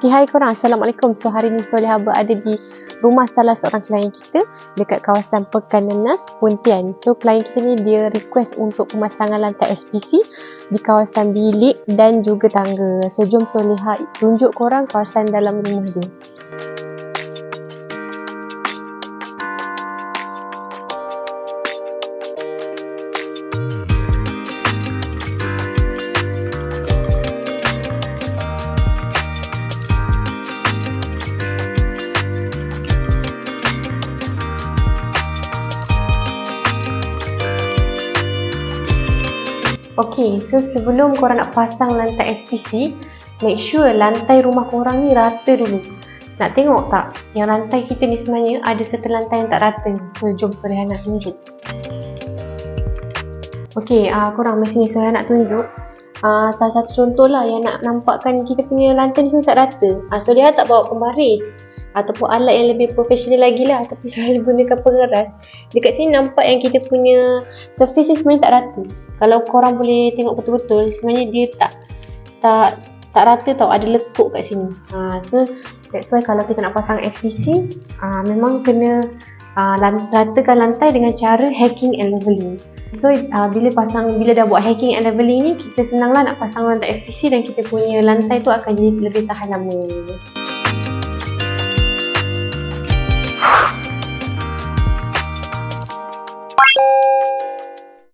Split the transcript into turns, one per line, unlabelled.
Okay, hai korang. Assalamualaikum. So, hari ni Soleha berada di rumah salah seorang klien kita dekat kawasan Pekan Nenas, Pontian. So, klien kita ni dia request untuk pemasangan lantai SPC di kawasan bilik dan juga tangga. So, jom Soleha tunjuk korang kawasan dalam rumah dia. Okay, so sebelum korang nak pasang lantai SPC, make sure lantai rumah korang ni rata dulu. Nak tengok tak yang lantai kita ni sebenarnya ada satu lantai yang tak rata. So, jom Soleha nak tunjuk. Okay, uh, korang mesti ni Soleha nak tunjuk. Uh, salah satu contoh lah yang nak nampakkan kita punya lantai ni tak rata. Uh, Soleha tak bawa pembaris ataupun alat yang lebih profesional lagi lah. Tapi selalu gunakan pengeras. Dekat sini nampak yang kita punya surface sebenarnya tak rata kalau korang boleh tengok betul-betul sebenarnya dia tak tak tak rata tau. Ada lekuk kat sini. Ha, so that's why kalau kita nak pasang SPC ha, memang kena ha, ratakan lantai dengan cara hacking and leveling. So uh, bila pasang bila dah buat hacking and leveling ni kita senanglah nak pasang lantai SPC dan kita punya lantai tu akan jadi lebih tahan lama